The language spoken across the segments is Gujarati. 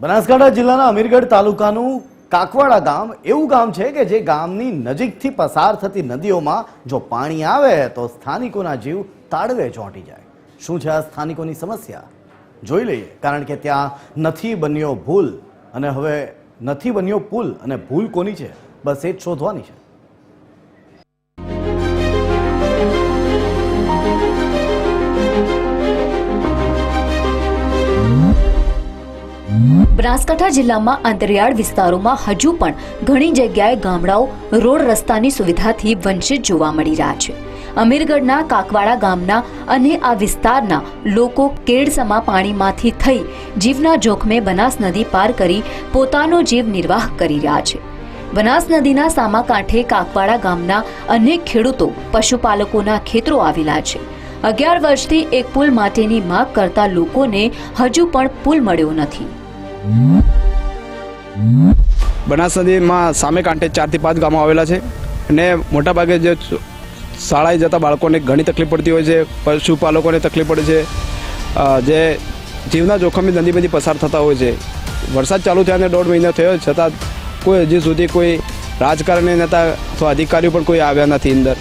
બનાસકાંઠા જિલ્લાના અમીરગઢ તાલુકાનું કાકવાડા ગામ એવું ગામ છે કે જે ગામની નજીકથી પસાર થતી નદીઓમાં જો પાણી આવે તો સ્થાનિકોના જીવ તાળવે ચોંટી જાય. શું છે આ સ્થાનિકોની સમસ્યા? જોઈ લઈએ, કારણ કે ત્યાં નથી બન્યો ભૂલ. અને હવે નથી બન્યો પુલ અને ભૂલ કોની છે? બસ એ જ શોધવાની છે. બનાસકાંઠા જિલ્લામાં અંતરિયાળ વિસ્તારોમાં હજુ પણ ઘણી જગ્યાએ ગામડાઓ, રોડ રસ્તાની સુવિધાથી વંચિત જોવા મળી રહ્યા છે. અમીરગઢના કાકવાડા ગામના અને આ વિસ્તારના લોકો કેડસમા પાણીમાંથી થઈ જીવના જોખમે બનાસ નદી પાર કરી પોતાનો જીવ નિર્વાહ કરી રહ્યા છે. બનાસ નદીના સામા કાંઠે કાકવાડા ગામના અનેક ખેડૂતો, પશુપાલકોના ખેતરો આવેલા છે. અગિયાર વર્ષથી એક પુલ માટેની માગ કરતા લોકોને હજુ પણ પુલ મળ્યો નથી. બનાસ નદીમાં સામે કાંઠે ચારથી પાંચ ગામો આવેલા છે અને મોટાભાગે જે શાળાએ જતા બાળકોને ઘણી તકલીફ પડતી હોય છે, પશુપાલકોને તકલીફ પડે છે જે જીવના જોખમી બધી પસાર થતા હોય છે. વરસાદ ચાલુ થયાને દોઢ મહિનો થયો, છતાં કોઈ હજી સુધી કોઈ રાજકારણી નેતા અથવા અધિકારીઓ પણ કોઈ આવ્યા નથી અંદર.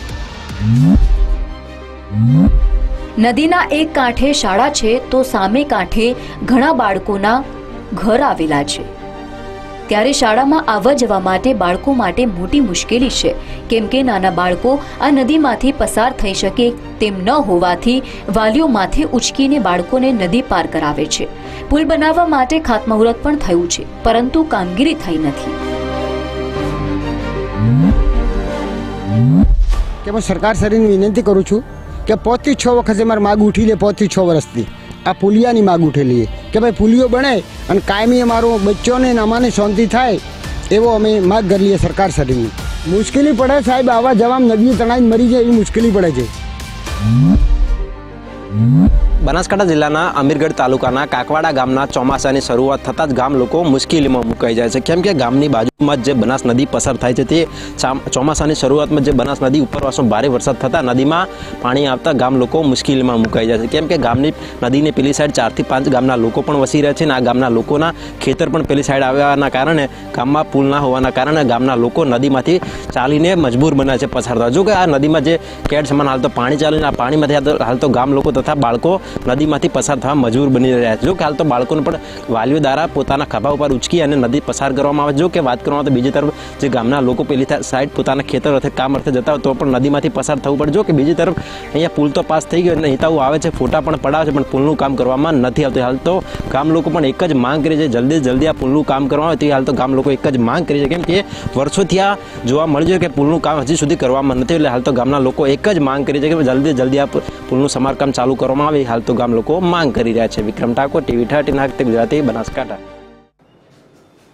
નદીના એક કાંઠે શાળા છે, તો સામે કાંઠે ઘણા બાળકોના ઘર આવેલા છે. ત્યારે શાળામાં આવવા જવા માટે બાળકો માટે મોટી મુશ્કેલી છે. કેમ કે નાના બાળકો આ નદીમાંથી પસાર થઈ શકે તેમ ન હોવાથી વાલીઓ માથે ઉચકીને બાળકોને નદી પાર કરાવે છે. પુલ બનાવવા માટે ખાતમુહૂર્ત પણ થયું છે, પરંતુ કામગીરી થઈ નથી. કે હું સરકાર શ્રીને વિનંતી કરું છું કે પોતથી છ વખતે મારે માગ ઉઠી લે, પોતથી છ વર્ષથી આ પુલિયાની માગ ઉઠેલી કે ભાઈ પુલિયો બને અને કાયમી અમારો બચ્ચોને ને અમાને શાંતિ થાય એવો અમે માગ કરી લઈએ સરકાર શ્રીની મુશ્કેલી પડે સાહેબ, આવા જવામાં નદીએ તણાઈને મરી જાય એવી મુશ્કેલી પડે છે. બનાસકાંઠા જિલ્લાના અમીરગઢ તાલુકાના કાકવાડા ગામના ચોમાસાની શરૂઆત થતાં જ ગામ લોકો મુશ્કેલીમાં મુકાઈ જાય છે. કેમ કે ગામની બાજુમાં જ બનાસ નદી પસાર થાય છે તે ચામ- ચોમાસાની શરૂઆતમાં જે બનાસ નદી ઉપરવાસમાં ભારે વરસાદ થતાં નદીમાં પાણી આવતા ગામ લોકો મુશ્કેલીમાં મુકાઈ જાય છે. કેમ કે ગામની નદીની પેલી સાઈડ ચારથી પાંચ ગામના લોકો પણ વસી રહ્યા છે અને આ ગામના લોકોના ખેતર પણ પેલી સાઈડ આવ્યાના કારણે ગામમાં પુલ ના હોવાના કારણે ગામના લોકો નદીમાંથી ચાલીને મજબૂર બન્યા છે પસાર થવા. જો કે આ નદીમાં જે કેડ સમાન હાલ તો પાણી ચાલીને આ પાણીમાંથી હાલ તો ગામ લોકો તથા બાળકો નદીમાંથી પસાર થવા મજબૂર બની રહ્યા છે. જો કે હાલ તો બાળકોને પણ વાલીઓ દ્વારા પોતાના ખભા ઉપર ઉચકી અને નદી પસાર કરવામાં આવે જો કે વાત કરવામાં તો બીજી તરફ જે ગામના લોકો પેલી સાઈડ પોતાના ખેતર અર્થે કામ અર્થે જતા હોય તો પણ નદીમાંથી પસાર થવું પડે. જો કે બીજી તરફ અહીંયા પુલ તો પાસ થઈ ગયો નેતાઓ આવે છે. ફોટા પણ પડાવે છે, પણ પુલનું કામ કરવામાં નથી આવતું. હાલ તો ગામ લોકો પણ એક જ માંગ કરી છે. જલ્દી જલ્દી આ પુલનું કામ કરવામાં આવે. તે હાલ તો ગામ લોકો એક જ માંગ કરી છે. કેમ કે વર્ષોથી આ જોવા મળી છે કે પુલનું કામ હજી સુધી કરવામાં નથી એટલે હાલ તો ગામના લોકો એક જ માંગ કરી છે કે જલ્દી જલ્દી આ પુલનું સમારકામ ચાલુ કરવામાં આવે. હાલ તો ગામ લોકો માંગ કરી રહ્યા છે. વિક્રમ ઠાકોર, ટીવી થર્ટી નાખતે ગુજરાતી બનાસકાંઠા.